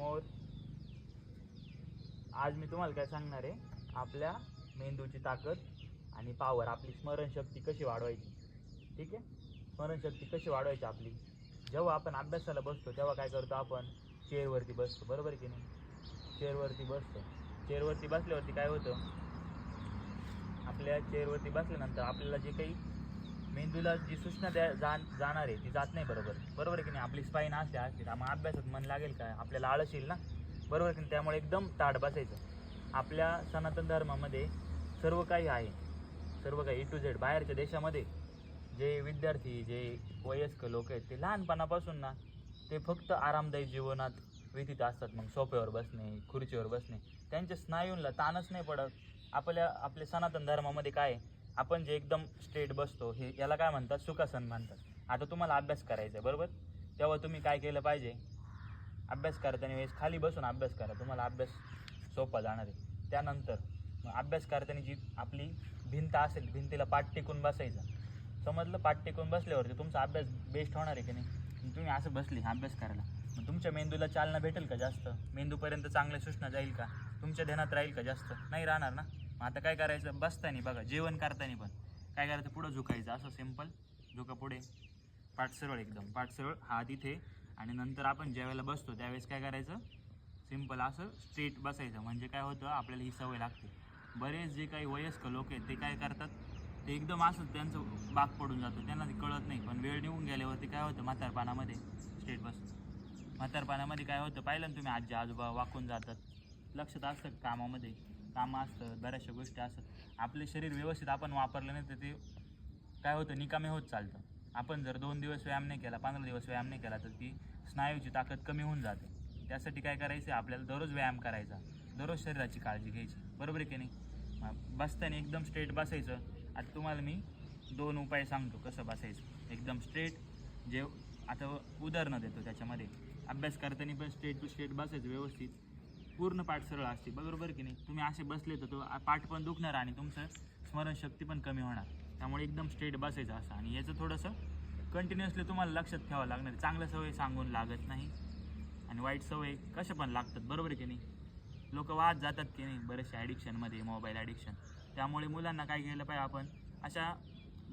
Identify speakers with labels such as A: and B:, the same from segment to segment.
A: समोर. आज मी तुम्हाला काय सांगणार आहे आपल्या मेंदूची ताकद आणि पावर आपली स्मरणशक्ती कशी वाढवायची? ठीक आहे? स्मरणशक्ती कशी वाढवायची आपली? जेव्हा आपण अभ्यासाला बसतो तेव्हा काय करतो आपण? चेअरवरती बसतो बरोबर की नाही? चेअरवरती बसतो. चेअरवरती बसल्यावरती काय होतं? आपल्या चेअरवरती बसल्यानंतर आपल्याला जे काही मेंदूला जी सूचना द्या जाण जाणार आहे ती जात नाही बरोबर. बरोबर आहे की नाही? आपली स्पाईन असते असते. मग अभ्यासात मन लागेल काय आपल्याला आळस येईल ना? बरोबर की नाही? त्यामुळे एकदम ताट बसायचं. आपल्या सनातन धर्मामध्ये सर्व काही आहे. सर्व काही ए टू झेड बाहेरच्या देशामध्ये जे विद्यार्थी जे वयस्क लोक आहेत ते लहानपणापासून ना ते फक्त आरामदायी जीवनात व्यतीत असतात. मग सोप्यावर बसणे खुर्चीवर बसणे. त्यांच्या स्नायूंना ताणच नाही पडत. आपल्या आपल्या सनातन धर्मामध्ये काय आहे? आपण जे एकदम स्ट्रेट बसतो हे याला काय म्हणतात? सुखासन म्हणतात. आता तुम्हाला अभ्यास करायचा आहे बरोबर? तेव्हा तुम्ही काय केलं पाहिजे? अभ्यास करताना वेळेस खाली बसून अभ्यास करा. तुम्हाला अभ्यास सोपा जाणार आहे. त्यानंतर अभ्यास करताना जी आपली भिंत असेल भिंतीला पाठ टेकून बसायचं. समजलं? पाठ टेकून बसल्यावरती तुमचा अभ्यास बेस्ट होणार आहे की नाही? तुम्ही असं बसली अभ्यास करायला. मग तुमच्या मेंदूला चालना भेटेल का जास्त? मेंदूपर्यंत चांगल्या सूचना जाईल का? तुमच्या ध्यानात राहील का जास्त? नाही राहणार ना? मग आता काय करायचं? बसताना बघा जेवण करताना पण. काय करायचं? पुढं झुकायचं. असं सिंपल झुका पुढे. पाठसरळ एकदम. पाठसरळ हा तिथे. आणि नंतर आपण ज्यावेळेला बसतो त्यावेळेस काय करायचं? सिंपल असं स्ट्रेट बसायचं. म्हणजे काय होतं? आपल्याला ही सवय लागते. बरेच जे काही वयस्क लोक आहेत ते काय करतात? ते एकदम असं त्यांचं बाग पडून जातो. त्यांना ते कळत नाही. पण वेळ निघून गेल्यावरती काय होतं? म्हातारपणामध्ये स्टेट बसतं. म्हातारपणामध्ये काय होतं? पाहिलं ना तुम्ही आजी आजोबा वाकून जातात. लक्षात असतं कामामध्ये? कामं असतं बऱ्याचशा गोष्टी असतात. आपले शरीर व्यवस्थित आपण वापरलं नाही तर ते काय होतं निकामे होत चालतं. आपण जर दोन दिवस व्यायाम नाही केला पंधरा दिवस व्यायाम नाही केला तर ती स्नायूची ताकद कमी होऊन जाते. त्यासाठी काय करायचं आपल्याला दररोज व्यायाम करायचा. दररोज शरीराची काळजी घ्यायची. बरोबर आहे की नाही? बसताना एकदम स्ट्रेट बसायचं. आता तुम्हाला मी दोन उपाय सांगतो कसं बसायचं. एकदम स्ट्रेट जे आता उदाहरणं देतो त्याच्यामध्ये. अभ्यास करताना पण स्ट्रेट टू स्ट्रेट बसायचं व्यवस्थित. पूर्ण पाठ सरळ असते बरोबर की नाही? तुम्ही असे बसले तर तो पाठ पण दुखणार आणि तुमचं स्मरणशक्ती पण कमी होणार. त्यामुळे एकदम स्ट्रेट बसायचं असं. आणि याचं थोडंसं कंटिन्युअसली तुम्हाला लक्षात ठेवावं लागणार. चांगल्या सवय सांगून लागत नाही. आणि वाईट सवय कशा पण लागतात बरोबर की नाही? लोक वाद जातात की नाही बरेचसे ॲडिक्शनमध्ये मोबाईल ॲडिक्शन त्यामुळे मुलांना काय केलं पाहिजे आपण अशा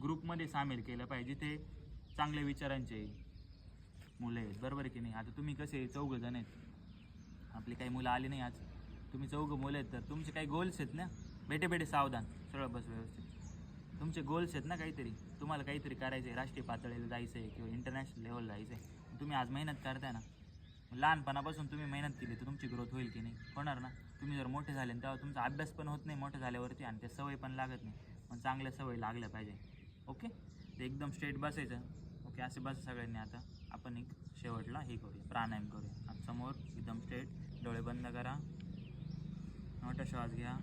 A: ग्रुपमध्ये सामील केलं पाहिजे जिथे चांगल्या विचारांचे मुलं आहेत बरोबर की नाही? आता तुम्ही कसे चौघं जण आहेत आपली काही मुलं आली नाही आज. तुम्ही चौघं मुलं आहेत तर तुमचे काही गोल्स आहेत ना? बेटे बेटे सावधान. सरळ बस व्यवस्थित. तुमचे गोल्स आहेत ना काहीतरी? तुम्हाला काहीतरी करायचं आहे राष्ट्रीय पातळीला जायचं आहे किंवा इंटरनॅशनल लेवलला जायचं आहे तुम्ही आज मेहनत करताय ना? लहानपणापासून तुम्ही मेहनत केली तर तुमची ग्रोथ होईल की नाही? होणार ना? तुम्ही जर मोठे झाले तेव्हा तुमचा अभ्यास पण होत नाही मोठे झाल्यावरती आणि त्या सवय पण लागत नाही. पण चांगल्या सवय लागल्या पाहिजे. ओके? ते एकदम स्ट्रेट बसायचं. ओके? असे बस सगळ्यांनी आता. आपण एक शेवटला हे करूया. प्राणायाम करूया. आणि समोर एकदम स्ट्रेट डोळे बंद करा. मोठा श्वास घ्या.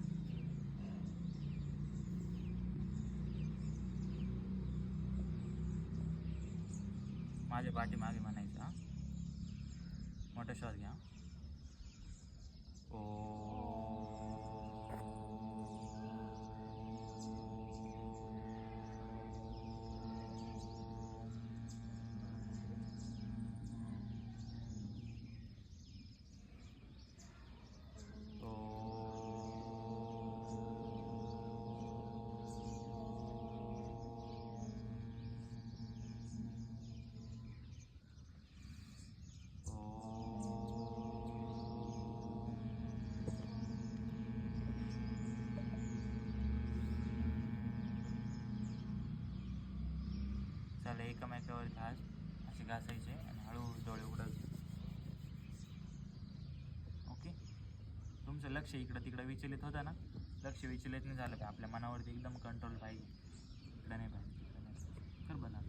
A: माझ्या पाठीमागे म्हणायचं हा. मोठा श्वास घ्या. चला एकामेकावर घास असे घासायचे आणि हळूहळू डोळे उघडायचे ओके? तुमचं लक्ष इकडं तिकडं विचलित होतं ना? लक्ष विचलित नाही झालं का? आपल्या मनावरती एकदम कंट्रोल पाहिजे. इकडं नाही पाहिजे तिकडं नाही पाहिजे. कर बना